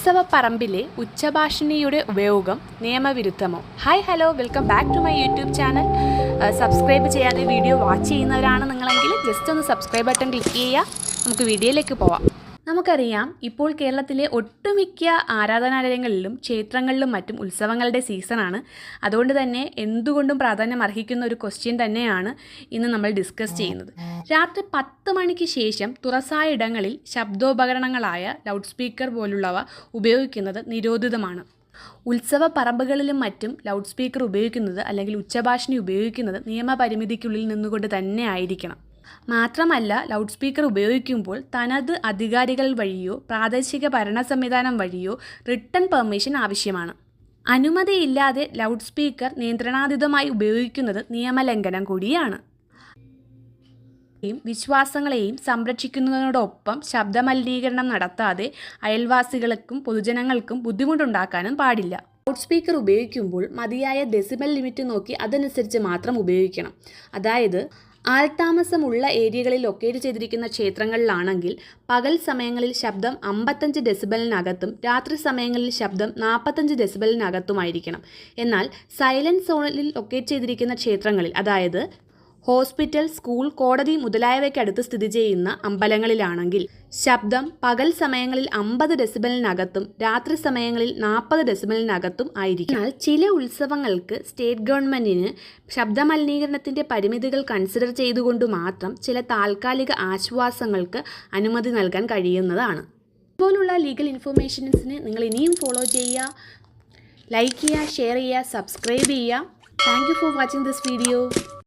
ഉത്സവപ്പറമ്പിലെ ഉച്ചഭാഷിണിയുടെ ഉപയോഗം നിയമവിരുദ്ധമോ? Hi hello welcome back to my YouTube channel subscribe ചെയ്യാതെ വീഡിയോ വാച്ച് ചെയ്യുന്നവരാണ് നിങ്ങളെങ്കിൽ ജസ്റ്റ് ഒന്ന് സബ്സ്ക്രൈബ് ബട്ടൺ ക്ലിക്ക് ചെയ്യുക. നമുക്ക് വീഡിയോയിലേക്ക് പോവാം. നമുക്കറിയാം ഇപ്പോൾ കേരളത്തിലെ ഒട്ടുമിക്ക ആരാധനാലയങ്ങളിലും ക്ഷേത്രങ്ങളിലും മറ്റും ഉത്സവങ്ങളുടെ സീസണാണ്. അതുകൊണ്ട് തന്നെ എന്തുകൊണ്ടും പ്രാധാന്യം അർഹിക്കുന്ന ഒരു ക്വസ്റ്റ്യൻ തന്നെയാണ് ഇന്ന് നമ്മൾ ഡിസ്കസ് ചെയ്യുന്നത്. രാത്രി പത്ത് മണിക്ക് ശേഷം തുറസായ ഇടങ്ങളിൽ ശബ്ദോപകരണങ്ങളായ ലൗഡ് സ്പീക്കർ പോലുള്ളവ ഉപയോഗിക്കുന്നത് നിരോധിതമാണ്. ഉത്സവ പറമ്പുകളിലും മറ്റും ലൗഡ് സ്പീക്കർ ഉപയോഗിക്കുന്നത് അല്ലെങ്കിൽ ഉച്ചഭാഷണി ഉപയോഗിക്കുന്നത് നിയമപരിമിതിക്കുള്ളിൽ നിന്നുകൊണ്ട് തന്നെ ആയിരിക്കണം. മാത്രമല്ല ലൗഡ് സ്പീക്കർ ഉപയോഗിക്കുമ്പോൾ തനത് അധികാരികൾ വഴിയോ പ്രാദേശിക ഭരണ സംവിധാനം വഴിയോ റിട്ടേൺ പെർമിഷൻ ആവശ്യമാണ്. അനുമതിയില്ലാതെ ലൗഡ് സ്പീക്കർ നിയന്ത്രണാതീതമായി ഉപയോഗിക്കുന്നത് നിയമലംഘനം കൂടിയാണ്. വിശ്വാസങ്ങളെയും സംരക്ഷിക്കുന്നതിനോടൊപ്പം ശബ്ദമലിനീകരണം നടത്താതെ അയൽവാസികൾക്കും പൊതുജനങ്ങൾക്കും ബുദ്ധിമുട്ടുണ്ടാക്കാനും പാടില്ല. ലൗഡ് സ്പീക്കർ ഉപയോഗിക്കുമ്പോൾ മതിയായ ഡെസിബൽ ലിമിറ്റ് നോക്കി അതനുസരിച്ച് മാത്രം ഉപയോഗിക്കണം. അതായത് ആൾതാമസമുള്ള ഏരിയകളിൽ ലൊക്കേറ്റ് ചെയ്തിരിക്കുന്ന ക്ഷേത്രങ്ങളിലാണെങ്കിൽ പകൽ സമയങ്ങളിൽ ശബ്ദം അമ്പത്തഞ്ച് ഡെസിബലിനകത്തും രാത്രി സമയങ്ങളിൽ ശബ്ദം നാൽപ്പത്തഞ്ച് ഡെസിബലിനകത്തുമായിരിക്കണം. എന്നാൽ സൈലൻസ് സോണിൽ ലൊക്കേറ്റ് ചെയ്തിരിക്കുന്ന ക്ഷേത്രങ്ങളിൽ അതായത് ഹോസ്പിറ്റൽ സ്കൂൾ കോടതി മുതലായവയ്ക്കടുത്ത് സ്ഥിതി ചെയ്യുന്ന അമ്പലങ്ങളിലാണെങ്കിൽ ശബ്ദം പകൽ സമയങ്ങളിൽ അമ്പത് ഡെസിബലിനകത്തും രാത്രി സമയങ്ങളിൽ നാൽപ്പത് ഡെസിബലിനകത്തും ആയിരിക്കും. എന്നാൽ ചില ഉത്സവങ്ങൾക്ക് സ്റ്റേറ്റ് ഗവൺമെന്റിന് ശബ്ദമലിനീകരണത്തിന്റെ പരിമിതികൾ കൺസിഡർ ചെയ്തുകൊണ്ട് മാത്രം ചില താൽക്കാലിക ആശ്വാസങ്ങൾക്ക് അനുമതി നൽകാൻ കഴിയുന്നതാണ്. ഇതുപോലുള്ള ലീഗൽ ഇൻഫർമേഷൻസിന് നിങ്ങൾ ഇനിയും ഫോളോ ചെയ്യുക ലൈക്ക് ചെയ്യുക ഷെയർ ചെയ്യുക സബ്സ്ക്രൈബ് ചെയ്യുക. Thank you for watching this video.